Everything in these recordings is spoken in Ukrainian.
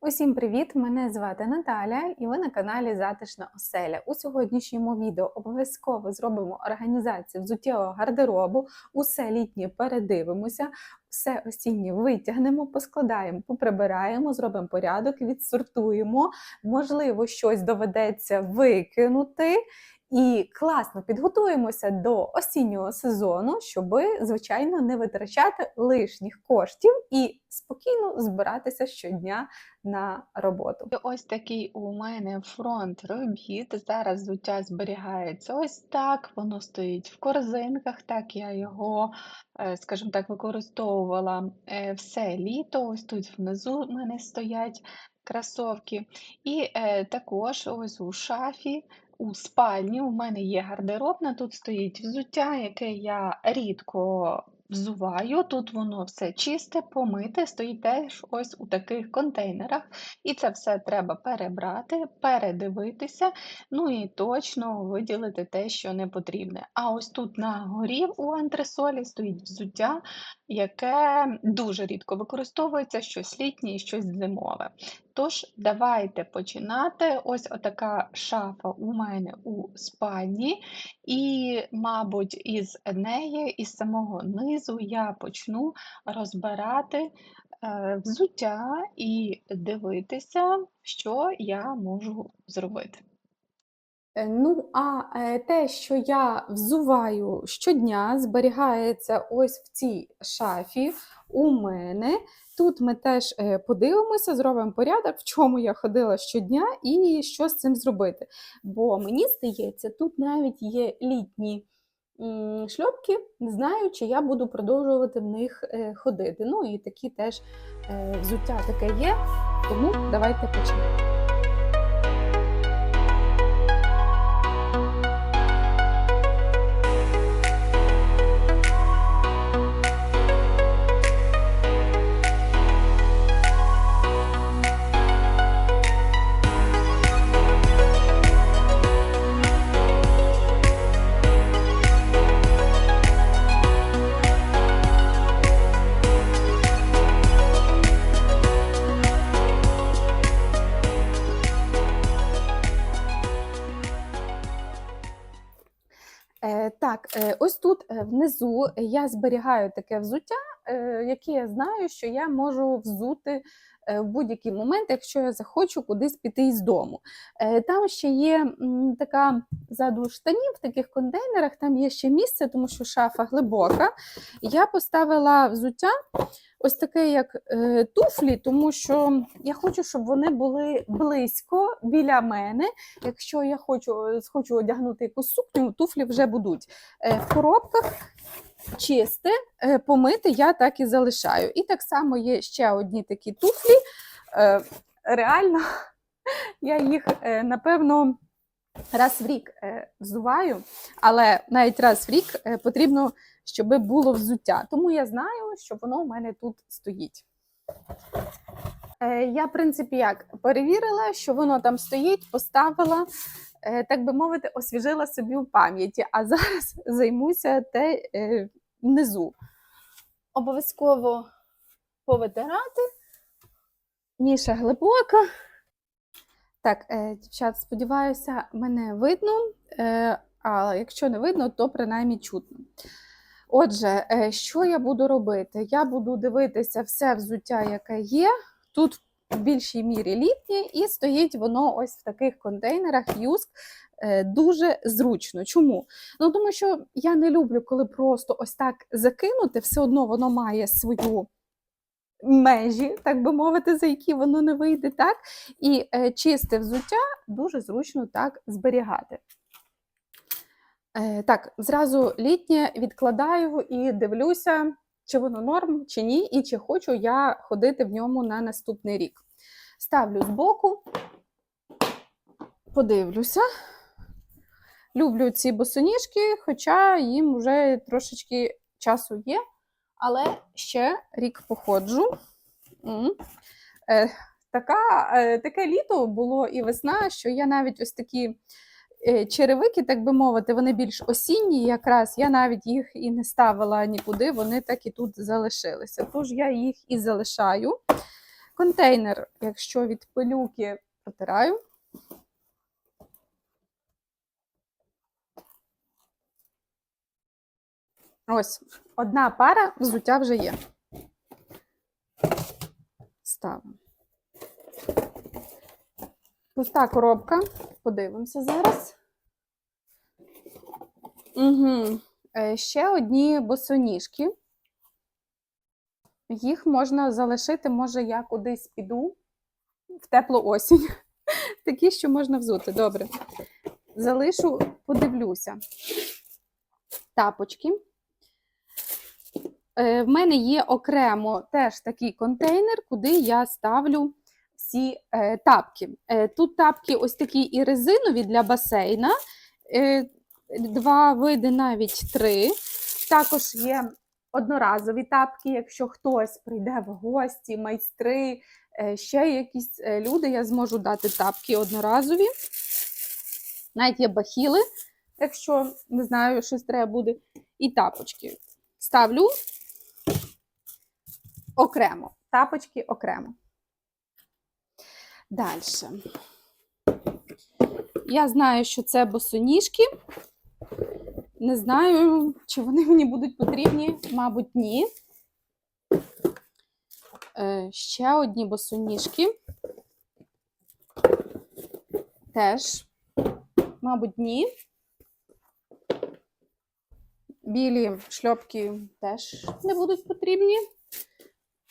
Усім привіт! Мене звати Наталя, і ви на каналі Затишна Оселя. У сьогоднішньому відео обов'язково зробимо організацію взуттєвого гардеробу. Усе літнє передивимося, все осіннє витягнемо, поскладаємо, поприбираємо, зробимо порядок, відсортуємо. Можливо, щось доведеться викинути. І класно підготуємося до осіннього сезону, щоб, звичайно, не витрачати лишніх коштів і спокійно збиратися щодня на роботу. Ось такий у мене фронт робіт. Зараз взуття зберігається ось так. Воно стоїть в корзинках. Так я його, е, скажімо так, використовувала е, все літо. Ось тут внизу в мене стоять кросовки. І е, також ось у шафі. У спальні у мене є гардеробна, тут стоїть взуття, яке я рідко взуваю. Тут воно все чисте, помите, стоїть теж ось у таких контейнерах. І це все треба перебрати, передивитися, ну і точно виділити те, що не потрібне. А ось тут на горі у антресолі стоїть взуття, яке дуже рідко використовується, щось літнє і щось зимове. Тож, давайте починати. Ось отака шафа у мене у спальні, і, мабуть, із неї, із самого низу я почну розбирати е, взуття і дивитися, що я можу зробити. Е, Ну, а е, те, що я взуваю щодня, зберігається ось в цій шафі у мене. Тут ми теж е, подивимося, зробимо порядок, в чому я ходила щодня і що з цим зробити. Бо мені здається, тут навіть є літні шльопки, не знаю, чи я буду продовжувати в них е, ходити. Ну і такі теж е, взуття таке є, тому давайте почнемо. Ось тут е, внизу я зберігаю таке взуття, е, яке я знаю, що я можу взути е, в будь-який момент, якщо я захочу кудись піти із дому. Е, там ще є така ззаду штанів в таких контейнерах, там є ще місце, тому що шафа глибока. Я поставила взуття ось таке, як е, туфлі, тому що я хочу, щоб вони були близько біля мене. Якщо я хочу, е, хочу одягнути якусь сукню, туфлі вже будуть е, в коробках. Чисте, е, помити я так і залишаю. І так само є ще одні такі туфлі. Е, Реально, я їх, е, напевно, раз в рік взуваю, але навіть раз в рік потрібно, щоб було взуття. Тому я знаю, що воно в мене тут стоїть. Я, в принципі, як перевірила, що воно там стоїть, поставила, так би мовити, освіжила собі в пам'яті, а зараз займуся те е, внизу. Обов'язково повитирати. Ніша глибока. Так, е, дівчат, сподіваюся, мене видно. Е, а якщо не видно, то принаймні чутно. Отже, е, що я буду робити? Я буду дивитися все взуття, яке є. Тут в більшій мірі літнє, і стоїть воно ось в таких контейнерах юск. Е, Дуже зручно. Чому? Ну, тому що я не люблю, коли просто ось так закинути, все одно воно має свою межі, так би мовити, за які воно не вийде, так? І е, чисте взуття дуже зручно так зберігати. Е, так, зразу літнє відкладаю і дивлюся, чи воно норм, чи ні, і чи хочу я ходити в ньому на наступний рік. Ставлю збоку, подивлюся. Люблю ці босоніжки, хоча їм вже трошечки часу є, але ще рік походжу. Е, така, е, таке літо було і весна, що я навіть ось такі черевики, так би мовити, вони більш осінні, якраз я навіть їх і не ставила нікуди, вони так і тут залишилися. Тож я їх і залишаю. контейнер, якщо від пилюки протираю. Ось, одна пара взуття вже є. Ставимо. Пуста коробка. Подивимося зараз. Угу. Ще одні босоніжки. Їх можна залишити, може, я кудись піду в теплу осінь. Такі, що можна взути. Добре. Залишу, подивлюся. Тапочки. Е, В мене є окремо теж такий контейнер, куди я ставлю всі е, тапки. Е, тут тапки ось такі і резинові для басейна. Е, два види, навіть три. Також є одноразові тапки, якщо хтось прийде в гості, майстри, ще якісь люди, я зможу дати тапки одноразові. Навіть є бахіли, якщо не знаю, щось треба буде. І тапочки. Ставлю окремо. Тапочки окремо. Далі. Я знаю, що це босоніжки. Не знаю, чи вони мені будуть потрібні, мабуть, ні. Е, ще одні босоніжки. Теж, мабуть, ні. Білі шльопки теж не будуть потрібні.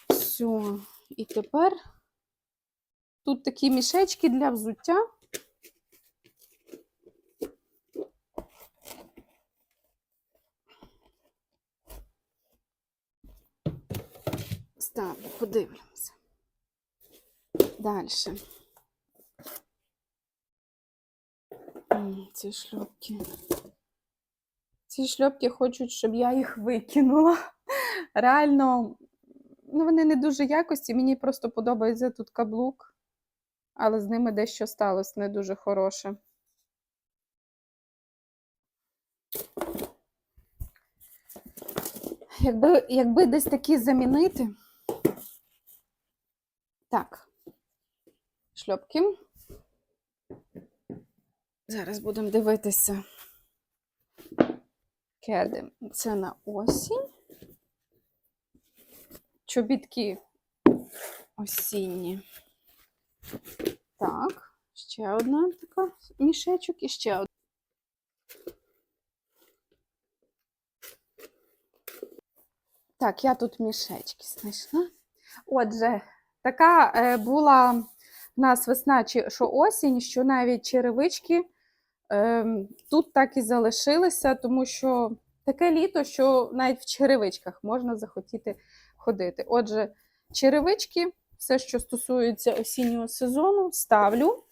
Все. І тепер тут такі мішечки для взуття. Ставлю, подивимося. Далі. Ці шльопки. Ці шльопки хочуть, щоб я їх викинула. Реально, ну вони не дуже якості. Мені просто подобається тут каблук, але з ними дещо сталося не дуже хороше. Якби, якби десь такі замінити. Так, шльопки. Зараз будемо дивитися. Кеди. Це на осінь. Чобітки осінні. Так, ще одна така мішечок і ще одна. Так, я тут мішечки знайшла. Отже, така е, була в нас весна чи що осінь, що навіть черевички е, тут так і залишилися, тому що таке літо, що навіть в черевичках можна захотіти ходити. Отже, черевички, все, що стосується осіннього сезону, ставлю.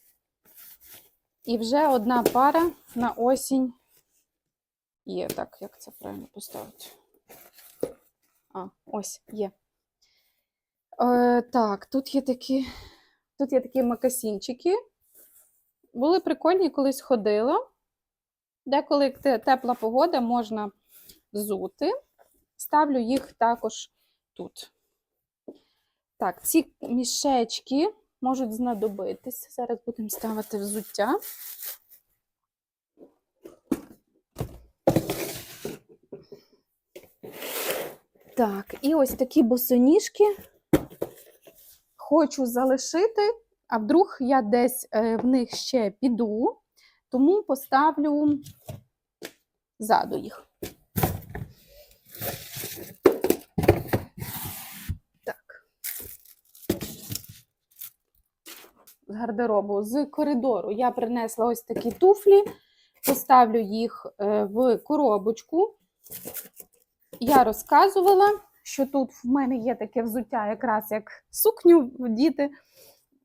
І вже одна пара на осінь є. Так, як це правильно поставити? А, ось є. Е, так, тут є такі, тут є такі макасінчики. Були прикольні, колись ходила. Деколи тепла погода, можна взути. Ставлю їх також тут. Так, ці мішечки можуть знадобитися. Зараз будемо ставити взуття. Так, і ось такі босоніжки хочу залишити, а вдруг я десь е, в них ще піду, тому поставлю ззаду їх. З гардеробу, з коридору я принесла ось такі туфлі, поставлю їх е, в коробочку. Я розказувала, що тут в мене є таке взуття, якраз як сукню діти.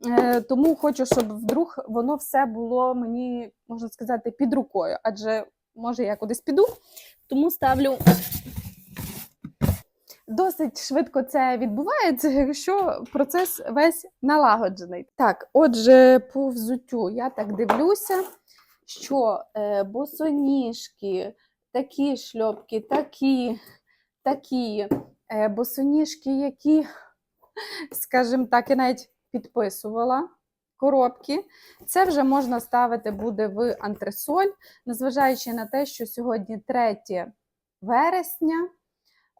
Е, Тому хочу, щоб вдруг воно все було мені, можна сказати, під рукою. Адже, може, я кудись піду, тому ставлю. Досить швидко це відбувається, якщо процес весь налагоджений. Так, отже, по взуттю я так дивлюся, що е, босоніжки, такі шльопки, такі, такі е, босоніжки, які скажімо так, я навіть підписувала коробки. Це вже можна ставити буде в антресоль, незважаючи на те, що сьогодні 3 вересня.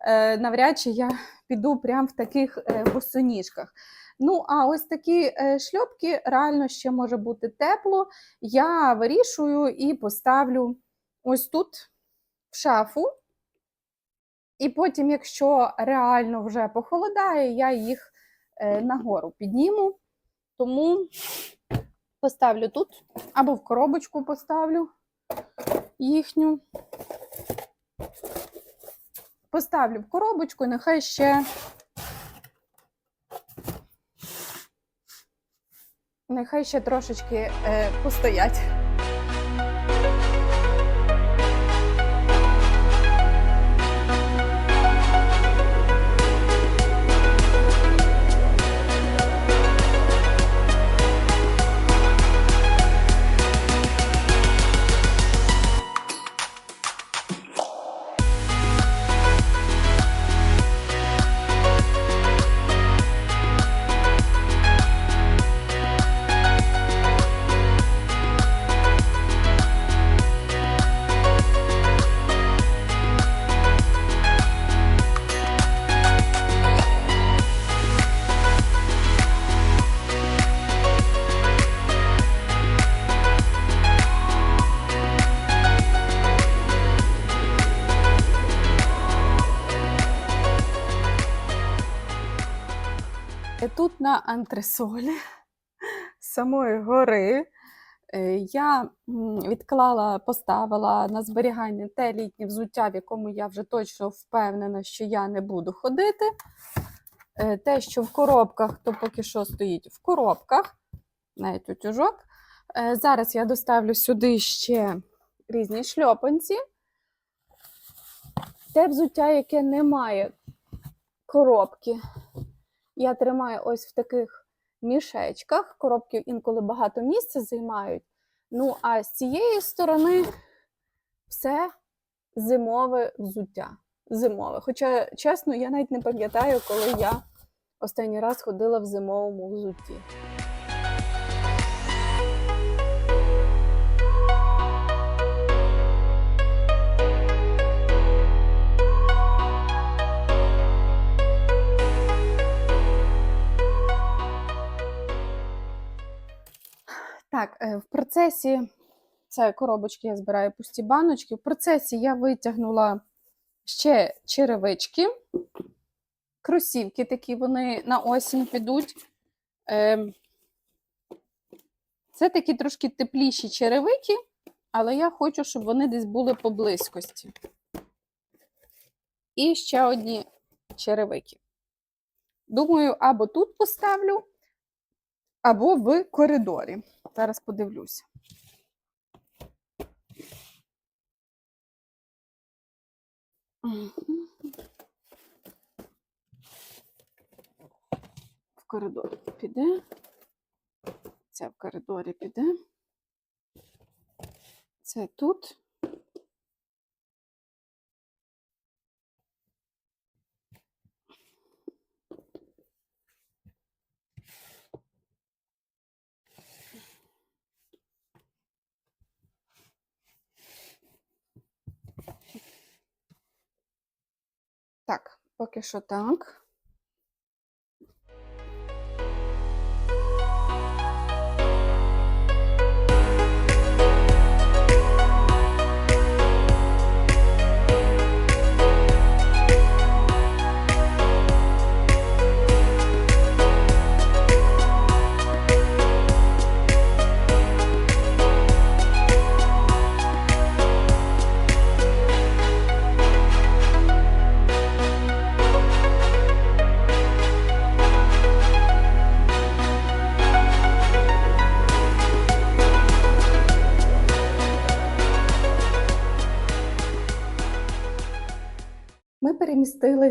Е, навряд чи я піду прямо в таких е, босоніжках. Ну, а ось такі е, шльопки реально ще може бути тепло. Я вирішую і поставлю ось тут в шафу. І потім, якщо реально вже похолодає, я їх нагору підніму. Тому поставлю тут або в коробочку поставлю їхню. Поставлю в коробочку, і нехай ще. Нехай ще трошечки е, постоять. Тут на антресолі самої гори е, я відклала, поставила на зберігання те літнє взуття, в якому я вже точно впевнена, що я не буду ходити. Е, Те, що в коробках, то поки що стоїть в коробках, навіть утюжок. Е, Зараз я доставлю сюди ще різні шльопанці. Те взуття, яке не має коробки, я тримаю ось в таких мішечках. Коробки інколи багато місця займають. Ну, а з цієї сторони все зимове взуття. Зимове. Хоча, чесно, я навіть не пам'ятаю, коли я останній раз ходила в зимовому взутті. Так, е, в процесі це коробочки я збираю пусті баночки. В процесі я витягнула ще черевички, кросівки такі, вони на осінь підуть. Ем, Це такі трошки тепліші черевики, але я хочу, щоб вони десь були по близькості. І ще одні черевики. Думаю, або тут поставлю, або в коридорі. Зараз подивлюся. В коридорі піде. Це в коридорі піде. Це тут. Так, поки що так.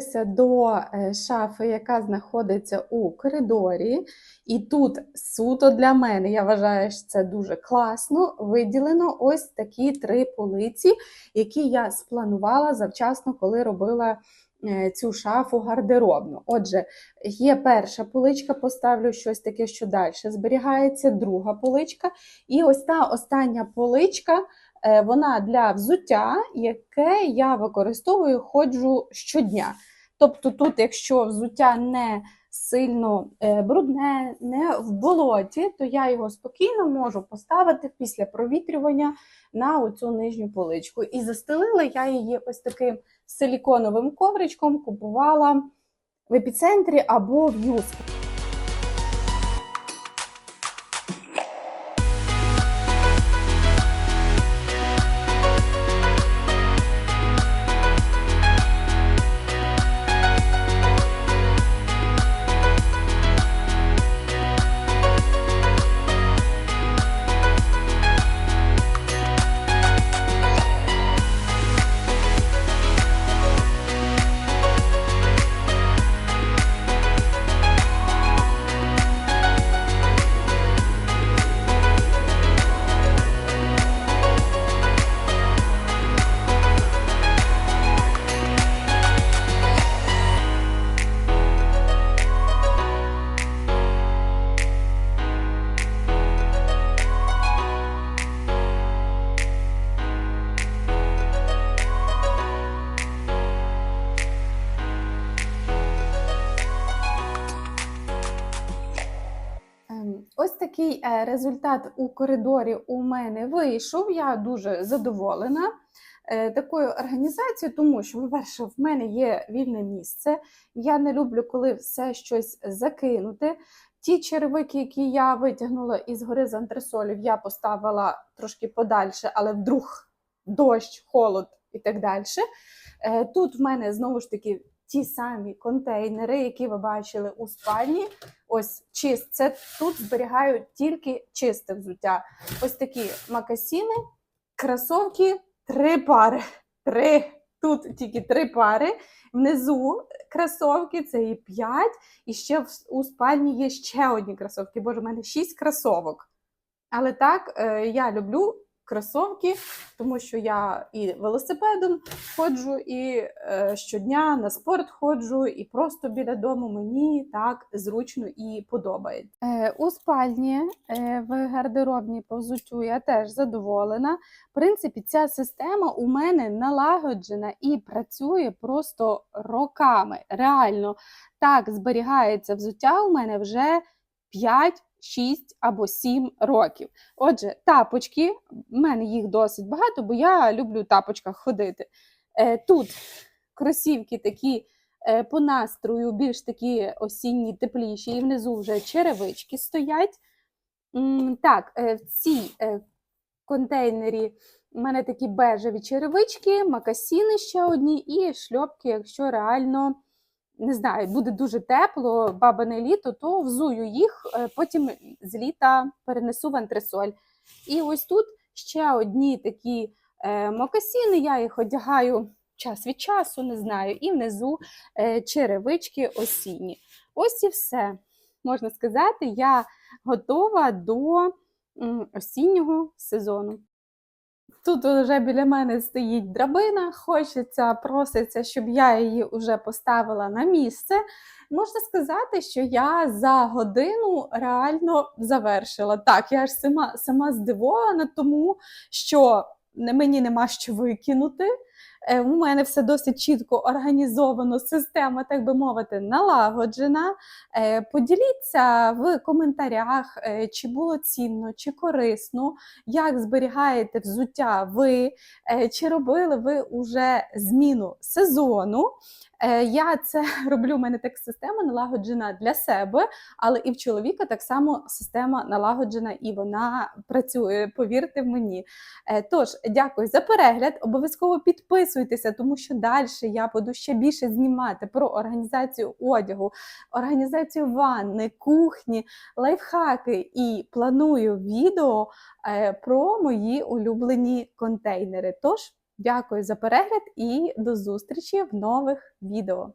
Перемістилися до е, шафи, яка знаходиться у коридорі. І тут суто для мене, я вважаю, що це дуже класно. Виділено ось такі три полиці, які я спланувала завчасно, коли робила е, цю шафу гардеробну. Отже, є перша поличка, поставлю щось таке, що далі зберігається, друга поличка. І ось та остання поличка, е, вона для взуття, яке я використовую, ходжу щодня. Тобто, тут, якщо взуття не сильно е, брудне, не в болоті, то я його спокійно можу поставити після провітрювання на оцю нижню поличку. І застелила я її ось таким силіконовим ковричком, купувала в епіцентрі або в Юску. Такий е, результат у коридорі у мене вийшов. Я дуже задоволена е, такою організацією, тому що, по-перше, в мене є вільне місце. Я не люблю, коли все щось закинути. Ті черевики, які я витягнула із гори з антресолів, я поставила трошки подальше, але вдруг дощ, холод і так далі. Е, Тут в мене знову ж таки ті самі контейнери, які ви бачили у спальні. Ось чист. Це тут зберігаю тільки чисте взуття. Ось такі макасіни, кросовки, три пари. Три. Тут тільки три пари. Внизу кросовки, це і п'ять. І ще в, у спальні є ще одні кросовки. Боже, у мене шість кросовок. Але так, е, я люблю кросовки, тому що я і велосипедом ходжу, і е, щодня на спорт ходжу, і просто біля дому мені так зручно і подобається. Е, у спальні е, в гардеробній по взуттю я теж задоволена. В принципі, ця система у мене налагоджена і працює просто роками. Реально так зберігається взуття у мене вже 5, 6 або 7 років. Отже, тапочки, в мене їх досить багато, бо я люблю в тапочках ходити. Е, Тут кросівки такі е, по настрою, більш такі осінні, тепліші, і внизу вже черевички стоять. Так, е, в цій контейнері у мене такі бежеві черевички, макасіни ще одні і шльопки, якщо реально не знаю, буде дуже тепло, бабине літо, то взую їх, е, потім з літа перенесу в антресоль. І ось тут ще одні такі е, мокасіни, я їх одягаю час від часу, не знаю, і внизу е, черевички осінні. Ось і все. Можна сказати, я готова до осіннього сезону. Тут вже біля мене стоїть драбина, хочеться, проситься, щоб я її вже поставила на місце. Можна сказати, що я за годину реально завершила. Так, я ж сама, сама здивована, тому що мені нема що викинути. Е, У мене все досить чітко організовано, система, так би мовити, налагоджена. Е, Поділіться в коментарях, е, чи було цінно, чи корисно, як зберігаєте взуття ви, чи робили ви уже зміну сезону. Е, Я це роблю, у мене так система налагоджена для себе, але і в чоловіка так само система налагоджена і вона працює, повірте мені. Е, Тож, дякую за перегляд. Обов'язково підписуйтеся, тому що далі я буду ще більше знімати про організацію одягу, організацію ванни, кухні, лайфхаки і планую відео е, про мої улюблені контейнери. Тож, дякую за перегляд і до зустрічі в нових відео.